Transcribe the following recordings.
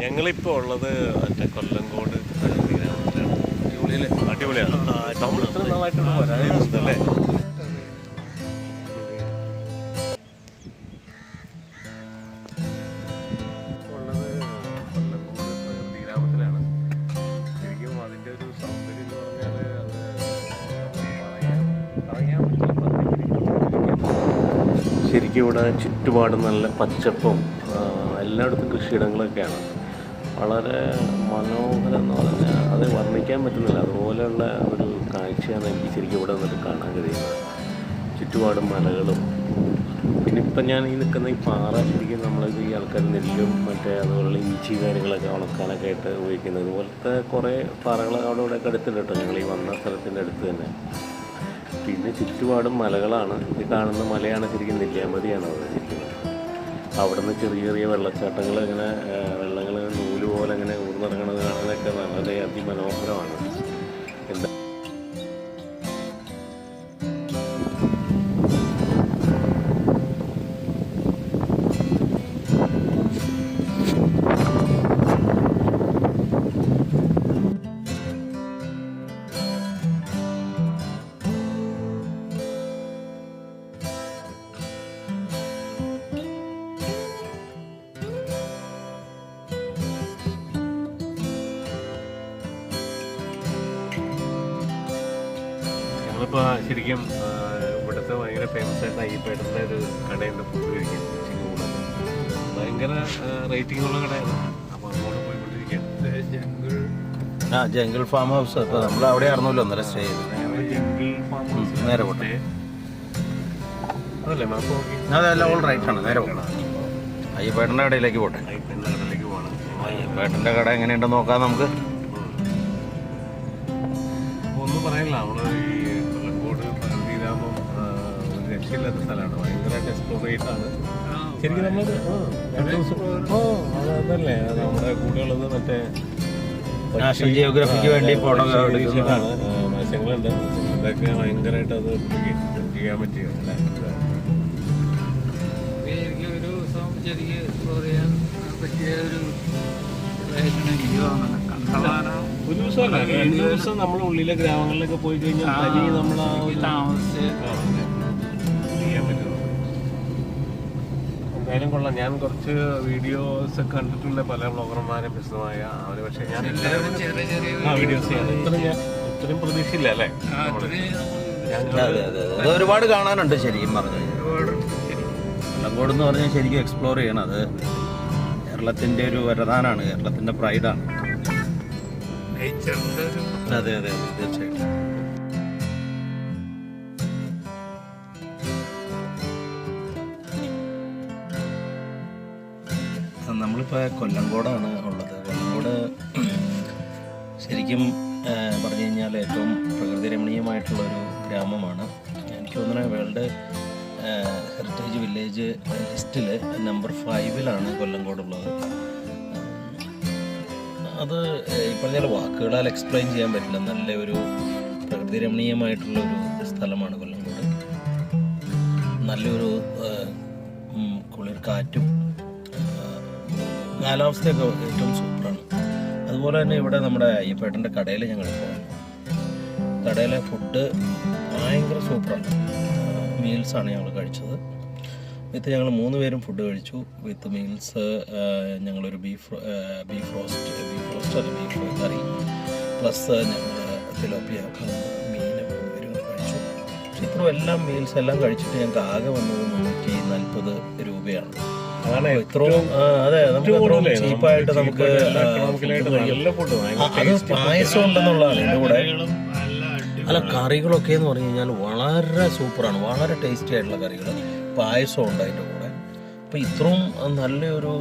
ഞങ്ങളിപ്പോൾ ഉള്ളത് മറ്റേ കൊല്ലങ്കോട് ഗ്രാമത്തിലാണ് അടിപൊളിയാണ്. നമ്മൾ ഇത്ര നാളായിട്ട് വരാനുണ്ടല്ലേ ശരിക്കും ഇവിടെ ചുറ്റുപാടും നല്ല പച്ചപ്പും എല്ലായിടത്തും കൃഷിയിടങ്ങളൊക്കെയാണ്. വളരെ മനോഹരം എന്ന് അത് വർണിക്കാൻ പറ്റുന്നില്ല. അതുപോലെയുള്ള ഒരു കാഴ്ചയാണ് എനിക്ക് ശരിക്കും ഇവിടെ നിന്നിട്ട് കാണാൻ കഴിയുന്നത്. ചുറ്റുപാടും മലകളും. പിന്നെ ഇപ്പം ഞാൻ ഈ നിൽക്കുന്ന ഈ പാറ ശരിക്കും നമ്മളിത് ഈ ആൾക്കാർ നെല്ലും മറ്റേ അതുപോലുള്ള ഈച്ചി കാര്യങ്ങളൊക്കെ ഉണക്കാനൊക്കെ ആയിട്ട് ഉപയോഗിക്കുന്നത്. ഇതുപോലത്തെ കുറേ പാറകൾ അവിടെ ഇവിടെ ഒക്കെ അടുത്തുണ്ട് കേട്ടോ. ഞങ്ങൾ ഈ വന്ന സ്ഥലത്തിന്റെ അടുത്ത് തന്നെ. പിന്നെ ചുറ്റുപാടും മലകളാണ്. ഇത് കാണുന്ന മലയാണ് ശരിക്കും നെല്ലിയാമ്പതിയാണ് അവിടെ ശരിക്കും അവിടെ നിന്ന് ചെറിയ ചെറിയ വെള്ളച്ചാട്ടങ്ങൾ ഇങ്ങനെ വെള്ളങ്ങൾ പോലെ അങ്ങനെ ഊർന്നിറങ്ങുന്നത് കാണാനൊക്കെ വളരെ അതിമനോഹരമാണ്. ഞങ്ങളിപ്പോൾ ശരിക്കും ഇവിടുത്തെ ഭയങ്കര ഫേമസ് ആയിട്ട് അയ്യപ്പേട്ടന്റെ ഒരു കടയുണ്ട് ഫുഡ് കഴിക്കാൻ ചിങ്ങൂടെ ഭയങ്കര റേറ്റിംഗ് ഉള്ള കടയാണ്. അപ്പോൾ അങ്ങോട്ട് പോയിക്കൊണ്ടിരിക്കുകയാണ്. ആ ജംഗിൾ ഫാം ഹൗസ് അപ്പൊ നമ്മൾ അവിടെ ആയിരുന്നല്ലോ നല്ല സ്റ്റേ ചെയ്തത്. ജംഗിൾ ഫാം ഹൗസ് നേരെ പോട്ടെ. അതല്ലേ മാപ്പ് നോക്കി? അതെല്ലാം ഓൾ റൈറ്റ് ആണ്. നേരെ പോകണം അയ്യപ്പേട്ടന്റെ കടയിലേക്ക് പോട്ടെ. അയ്യപ്പേട്ടന്റെ കടയിലേക്ക് പോകണം. അയ്യപ്പേട്ടന്റെ കട എങ്ങനെയുണ്ടെന്ന് നോക്കാം നമുക്ക്. ഒന്നും പറയാനില്ല നമ്മൾ ഈ രക്ഷയില്ലാത്ത സ്ഥലമാണ്. ഭയങ്കരമായിട്ട് എക്സ്പ്ലോർ ചെയ്തിട്ടാണ് ശരിക്കും നമ്മൾ ഓ അതല്ലേ. അത് നമ്മുടെ കൂടെയുള്ളത് മറ്റേ നാഷണൽ ജിയോഗ്രഫിക്ക് വേണ്ടി ഫോട്ടോ എടുക്കുന്നതാണ്. ആണ് മത്സ്യങ്ങളുണ്ട്. അതൊക്കെ ഭയങ്കരമായിട്ട് അത് ചെയ്യാൻ പറ്റിയ ഒരു ദിവസം ശരിക്കും എക്സ്പ്ലോർ ചെയ്യാൻ പറ്റിയ ഒരു ഒരു ദിവസമല്ല. രണ്ട് ദിവസം നമ്മൾ ഉള്ളിലെ ഗ്രാമങ്ങളിലൊക്കെ പോയി കഴിഞ്ഞാൽ നമ്മൾ ആ ഒരു താമസിച്ച് എന്തായാലും കൊള്ളാം. ഞാൻ കുറച്ച് വീഡിയോസ് ഒക്കെ കണ്ടിട്ടുള്ള പല ബ്ലോഗർമാരെ പ്രസിദ്ധമായ അവർ. പക്ഷെ ഞാൻ എല്ലാവരും ചെറിയ ചെറിയ ആ വീഡിയോസ് ചെയ്യാൻ ഇത്രയും ഞാൻ ഇത്രയും പ്രതീക്ഷയില്ല അല്ലേ? അതെ ഒരുപാട് കാണാനുണ്ട് ശരിക്കും പറഞ്ഞു എന്ന് പറഞ്ഞാൽ ശരിക്കും എക്സ്പ്ലോർ ചെയ്യണം. അത് കേരളത്തിന്റെ ഒരു വരദാനാണ്. കേരളത്തിന്റെ പ്രൈഡാണ് അതെ അതെ. തീർച്ചയായിട്ടും. നമ്മളിപ്പോൾ കൊല്ലങ്കോടാണ് ഉള്ളത്. കൊല്ലങ്കോട് ശരിക്കും പറഞ്ഞു കഴിഞ്ഞാൽ ഏറ്റവും പ്രകൃതി രമണീയമായിട്ടുള്ളൊരു ഗ്രാമമാണ്. എനിക്ക് തോന്നുന്നത് വേൾഡ് ഹെറിറ്റേജ് വില്ലേജ് ലിസ്റ്റിൽ നമ്പർ ഫൈവിലാണ് കൊല്ലങ്കോടുള്ളത് അത് ഈ വാക്കുകളാൽ എക്സ്പ്ലെയിൻ ചെയ്യാൻ പറ്റില്ല. നല്ലൊരു പ്രകൃതി രമണീയമായിട്ടുള്ളൊരു സ്ഥലമാണ് കൊല്ലങ്കോട് നല്ലൊരു കുളിർ കാറ്റും കാലാവസ്ഥയൊക്കെ ഏറ്റവും സൂപ്പറാണ്. അതുപോലെ തന്നെ ഇവിടെ നമ്മുടെ അയ്യപ്പേട്ടന്റെ കടയിൽ ഞങ്ങൾ പോകുന്നു. കടയിലെ ഫുഡ് ഭയങ്കര സൂപ്പറാണ്. മീൽസാണ് ഞങ്ങൾ കഴിച്ചത്. വിത്ത് ഞങ്ങൾ മൂന്ന് പേരും ഫുഡ് കഴിച്ചു. വിത്ത് മീൽസ് ഞങ്ങളൊരു beef beef roast beef roast അല്ല ബീഫ് കറി. പ്ലസ് ഞങ്ങൾ തിലോപ്പിയ മീൻ മൂന്ന് കഴിച്ചു. പക്ഷെ ഇത്രയും എല്ലാം മീൽസ് എല്ലാം കഴിച്ചിട്ട് ഞങ്ങൾക്ക് ആകെ വന്നത് മുന്നൂറ്റി നാൽപ്പത് രൂപയാണ്. അതാണ് അതെ നമുക്ക് ചീപ്പായിട്ട് നമുക്ക്. നല്ല അത് പായസം ഉണ്ടെന്നുള്ളതാണ് എന്റെ കൂടെ. അല്ല കറികളൊക്കെ എന്ന് പറഞ്ഞു കഴിഞ്ഞാൽ വളരെ സൂപ്പറാണ്. വളരെ ടേസ്റ്റി ആയിട്ടുള്ള കറികൾ പായസം ഉണ്ട് അതിന്റെ കൂടെ. അപ്പോൾ ഇത്രയും നല്ലൊരു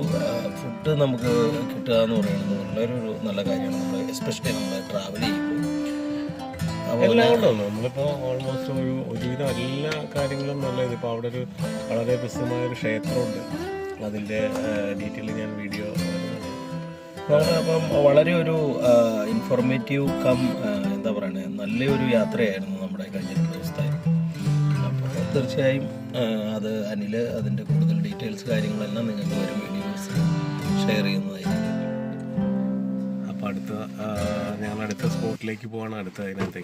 ഫുഡ് നമുക്ക് കിട്ടുക എന്ന് പറയുന്നത് വളരെ ഒരു നല്ല കാര്യമാണ്. നമ്മൾ എസ്പെഷ്യലി നമ്മൾ ട്രാവൽ ചെയ്യുമ്പോൾ. എല്ലാം കൊണ്ടും നമ്മളിപ്പോൾ ഓൾമോസ്റ്റ് ഒരു ഒരുവിധം എല്ലാ കാര്യങ്ങളും നല്ലത് ഇപ്പോൾ അവിടെ ഒരു വളരെ പ്രസിദ്ധമായ ഒരു ക്ഷേത്രമുണ്ട്. അതിന്റെ ഡീറ്റെയിൽ ഞാൻ വീഡിയോ അപ്പം വളരെ ഒരു ഇൻഫോർമേറ്റീവ് കം എന്താ പറയുന്നത് നല്ലൊരു യാത്രയായിരുന്നു നമ്മുടെ കഴിഞ്ഞ ദിവസത്തെ അപ്പോൾ തീർച്ചയായും അത് അനിൽ അതിന്റെ കൂടുതൽ ഡീറ്റെയിൽസ് കാര്യങ്ങളെല്ലാം നിങ്ങൾക്ക് വരും വീഡിയോസ് ഷെയർ ചെയ്യുന്നതായിരിക്കും. അപ്പോൾ അടുത്ത ഞങ്ങൾ അടുത്ത സ്പോട്ടിലേക്ക് പോവാണ് അടുത്ത അതിനകത്തേക്ക്.